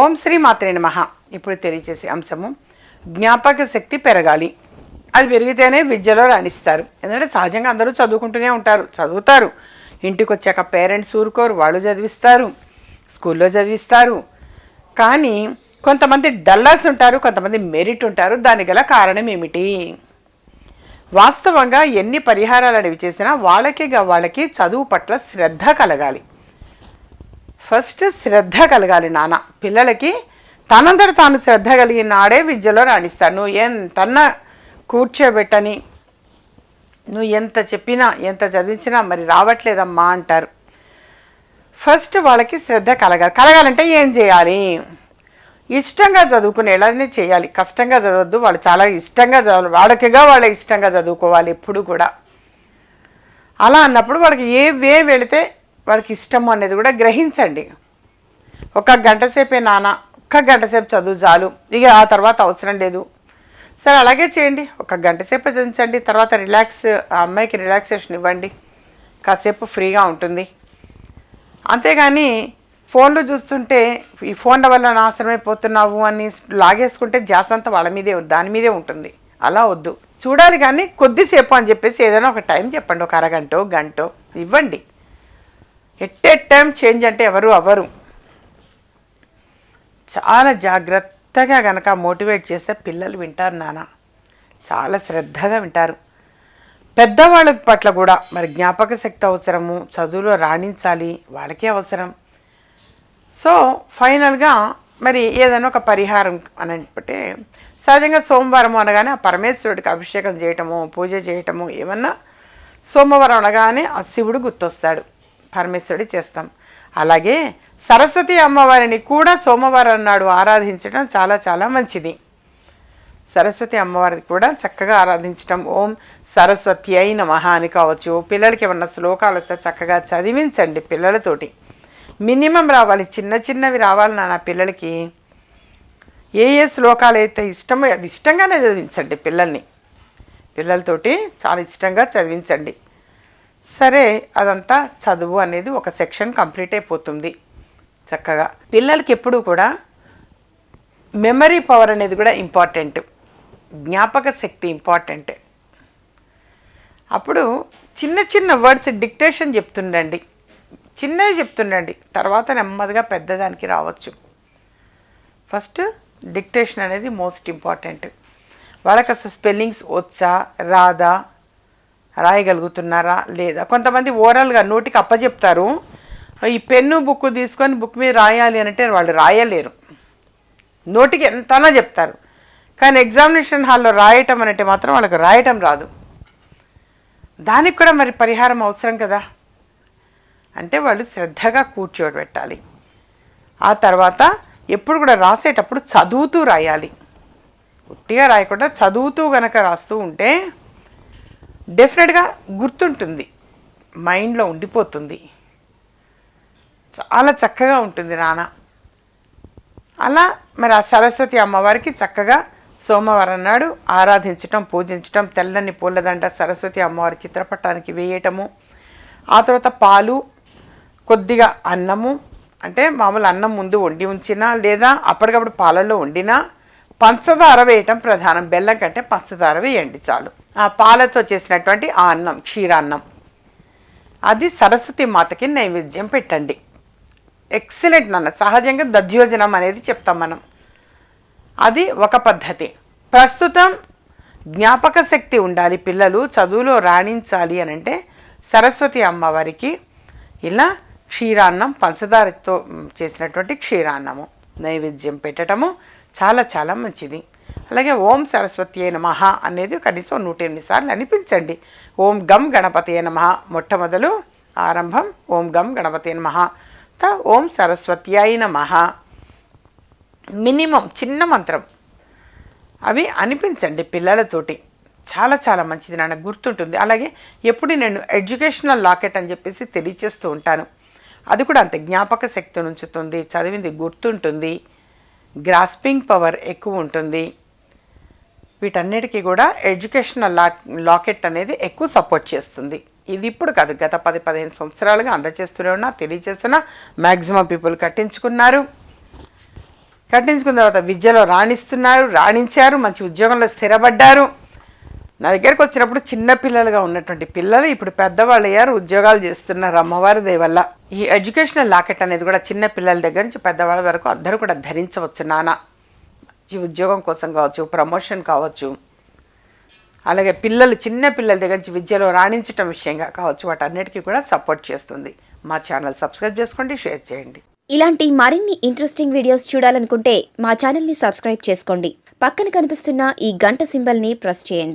ఓం శ్రీ మాత్రే నమః. ఇప్పుడు తెలియచేసే అంశము జ్ఞాపక శక్తి పెరగాలి. అది పెరిగితేనే విద్యలో రాణిస్తారు. ఎందుకంటే సహజంగా అందరూ చదువుకుంటూనే ఉంటారు చదువుతారు. ఇంటికి వచ్చాక పేరెంట్స్ ఊరుకోరు వాళ్ళు చదివిస్తారు స్కూల్లో చదివిస్తారు. కానీ కొంతమంది డల్లర్స్ ఉంటారు కొంతమంది మెరిట్ ఉంటారు దానికి గల కారణం ఏమిటి? వాస్తవంగా ఎన్ని పరిహారాలు అనేవి చేసినా వాళ్ళకి వాళ్ళకి చదువు పట్ల శ్రద్ధ కలగాలి. ఫస్ట్ శ్రద్ధ కలగాలి నాన్న. పిల్లలకి తనంతట తాను శ్రద్ధ కలిగిన నాడే విద్యలో రాణిస్తాను నువ్వు ఎంతన్న కూర్చోబెట్టని నువ్వు ఎంత చెప్పినా ఎంత చదివించినా మరి రావట్లేదమ్మా అంటారు. ఫస్ట్ వాళ్ళకి శ్రద్ధ కలగాలి. కలగాలంటే ఏం చేయాలి? ఇష్టంగా చదువుకునేలానే చేయాలి. కష్టంగా చదవద్దు. వాళ్ళు చాలా ఇష్టంగా చదవాలి. వాళ్ళకిగా వాళ్ళ ఇష్టంగా చదువుకోవాలి ఎప్పుడు కూడా. అలా అన్నప్పుడు వాళ్ళకి ఏ వే వెళితే వాళ్ళకి ఇష్టము అనేది కూడా గ్రహించండి. ఒక గంట సేపే నాన్న ఒక్క గంట సేపు చదువు చాలు ఇక ఆ తర్వాత అవసరం లేదు. సరే అలాగే చేయండి. ఒక గంట సేపు చదివించండి తర్వాత రిలాక్స్ ఆ అమ్మాయికి రిలాక్సేషన్ ఇవ్వండి. కాసేపు ఫ్రీగా ఉంటుంది. అంతేగాని ఫోన్లు చూస్తుంటే ఈ ఫోన్ల వల్ల నాశనమైపోతున్నావు అని లాగేసుకుంటే జాస్ అంతా వాళ్ళ మీదే దాని మీదే ఉంటుంది. అలా వద్దు. చూడాలి కానీ కొద్దిసేపు అని చెప్పేసి ఏదైనా ఒక టైం చెప్పండి. ఒక అరగంటో గంటో ఇవ్వండి. ఎట్ ఎట్ టైం చేంజ్ అంటే ఎవరు అవ్వరు. చాలా జాగ్రత్తగా గనక మోటివేట్ చేస్తే పిల్లలు వింటారు నాన్న. చాలా శ్రద్ధగా వింటారు. పెద్దవాళ్ళ పట్ల కూడా మరి జ్ఞాపక శక్తి అవసరము చదువులో రాణించాలి వాళ్ళకే అవసరం. సో ఫైనల్గా మరి ఏదైనా ఒక పరిహారం అని అంటే సహజంగా సోమవారం అనగానే ఆ పరమేశ్వరుడికి అభిషేకం చేయటము పూజ చేయటము ఏమన్నా సోమవారం అనగానే ఆ శివుడు గుర్తొస్తాడు. పరమేశ్వరుడు చేస్తాం. అలాగే సరస్వతి అమ్మవారిని కూడా సోమవారం నాడు ఆరాధించడం చాలా చాలా మంచిది. సరస్వతి అమ్మవారిని కూడా చక్కగా ఆరాధించటం ఓం సరస్వతి అయిన మహా అని కావచ్చు. పిల్లలకి ఏమన్నా శ్లోకాలు వస్తే చక్కగా చదివించండి పిల్లలతోటి. మినిమం రావాలి. చిన్న చిన్నవి రావాలి నా పిల్లలకి. ఏ ఏ శ్లోకాలు అయితే ఇష్టమో అది ఇష్టంగానే చదివించండి పిల్లల్ని. పిల్లలతోటి చాలా ఇష్టంగా చదివించండి. సరే అదంతా చదువు అనేది ఒక సెక్షన్ కంప్లీట్ అయిపోతుంది. చక్కగా. పిల్లలకి ఎప్పుడూ కూడా మెమరీ పవర్ అనేది కూడా ఇంపార్టెంట్. జ్ఞాపక శక్తి ఇంపార్టెంట్. అప్పుడు చిన్న చిన్న వర్డ్స్ డిక్టేషన్ చెప్తుండండి. చిన్నవి చెప్తుండండి. తర్వాత నెమ్మదిగా పెద్దదానికి రావచ్చు. ఫస్ట్ డిక్టేషన్ అనేది మోస్ట్ ఇంపార్టెంట్. వాళ్ళకి అసలు స్పెల్లింగ్స్ వచ్చా రాదా రాయగలుగుతున్నారా లేదా? కొంతమంది ఓరల్గా నోటికి అప్పచెప్తారు ఈ పెన్ను బుక్ తీసుకొని బుక్ మీద రాయాలి అంటే వాళ్ళు రాయలేరు. నోటికి ఎంతనా చెప్తారు. కానీ ఎగ్జామినేషన్ హాల్లో రాయటం అంటే మాత్రం వాళ్ళకి రాయటం రాదు. దానికి కూడా మరి పరిహారం అవసరం కదా? అంటే వాళ్ళు శ్రద్ధగా కూర్చోబెట్టాలి. ఆ తర్వాత ఎప్పుడు కూడా రాసేటప్పుడు చదువుతూ రాయాలి. ఉట్టిగా రాయకుండా చదువుతూ గనక రాస్తూ ఉంటే డెఫినెట్గా గుర్తుంటుంది. మైండ్లో ఉండిపోతుంది. చాలా చక్కగా ఉంటుంది నాన్న అలా మరి ఆ సరస్వతి అమ్మవారికి చక్కగా సోమవారం నాడు ఆరాధించటం పూజించటం తెల్లని పూలదండ సరస్వతి అమ్మవారి చిత్రపటానికి వేయటము ఆ తర్వాత పాలు కొద్దిగా అన్నము అంటే మామూలు అన్నం ముందు వండి ఉంచినా లేదా అప్పటికప్పుడు పాలల్లో వండినా పంచదార వేయటం ప్రధానం. బెల్లం కంటే పంచదార వేయండి చాలు. పాలతో చేసినటువంటి ఆ అన్నం క్షీరాన్నం. అది సరస్వతి మాతకి నైవేద్యం పెట్టండి. ఎక్సలెంట్ నాన్న. సహజంగా దధ్యోజనం అనేది చెప్తాం మనం. అది ఒక పద్ధతి. ప్రస్తుతం జ్ఞాపక శక్తి ఉండాలి పిల్లలు చదువులో రాణించాలి అని అంటే సరస్వతి అమ్మవారికి ఇలా క్షీరాన్నం పంచదారతో చేసినటువంటి క్షీరాన్నము నైవేద్యం పెట్టడము చాలా చాలా మంచిది. అలాగే ఓం సరస్వతి అయిన మహా అనేది కనీసం నూట ఎనిమిది సార్లు అనిపించండి. ఓం గం గణపతి అయిన మహా మొట్టమొదలు ఆరంభం ఓం గం గణపతి అయిన త ఓం సరస్వతి అయిన మహా మినిమం చిన్న మంత్రం. అవి అనిపించండి పిల్లలతోటి. చాలా చాలా మంచిది నాన్న గుర్తుంటుంది. అలాగే ఎప్పుడు నేను ఎడ్యుకేషనల్ లాకెట్ అని చెప్పేసి తెలియచేస్తూ ఉంటాను. అది కూడా అంత జ్ఞాపక శక్తిని ఉంచుతుంది చదివింది గుర్తుంటుంది గ్రాస్పింగ్ పవర్ ఎక్కువ ఉంటుంది. వీటన్నిటికీ కూడా ఎడ్యుకేషనల్ లా లాకెట్ అనేది ఎక్కువ సపోర్ట్ చేస్తుంది. ఇది ఇప్పుడు కాదు. గత పది పదిహేను సంవత్సరాలుగా అందజేస్తూనే ఉన్నా తెలియజేస్తున్నా మ్యాక్సిమం పీపుల్ కట్టించుకున్నారు. కట్టించుకున్న తర్వాత విద్యలో రాణిస్తున్నారు రాణించారు మంచి ఉద్యోగంలో స్థిరపడ్డారు. నా దగ్గరకు వచ్చినప్పుడు చిన్న పిల్లలుగా ఉన్నటువంటి పిల్లలు ఇప్పుడు పెద్దవాళ్ళు అయ్యారు ఉద్యోగాలు చేస్తున్నారు అమ్మవారి దేవల్ల. ఈ ఎడ్యుకేషనల్ లాకెట్ అనేది కూడా చిన్న పిల్లల దగ్గర నుంచి పెద్దవాళ్ళ వరకు అందరూ కూడా ధరించవచ్చు నానా. ఈ ఉద్యోగం కోసం కావచ్చు ప్రమోషన్ కావచ్చు. అలాగే పిల్లలు చిన్న పిల్లల దగ్గర నుంచి విద్యలో రాణించటం విషయంగా కావచ్చు వాటన్నిటికీ కూడా సపోర్ట్ చేస్తుంది. మా ఛానల్ సబ్స్క్రైబ్ చేసుకోండి షేర్ చేయండి. ఇలాంటి మరిన్ని ఇంట్రెస్టింగ్ వీడియోస్ చూడాలనుకుంటే మా ఛానల్ని సబ్స్క్రైబ్ చేసుకోండి. పక్కన కనిపిస్తున్న ఈ గంట సింబల్ని ప్రెస్ చేయండి.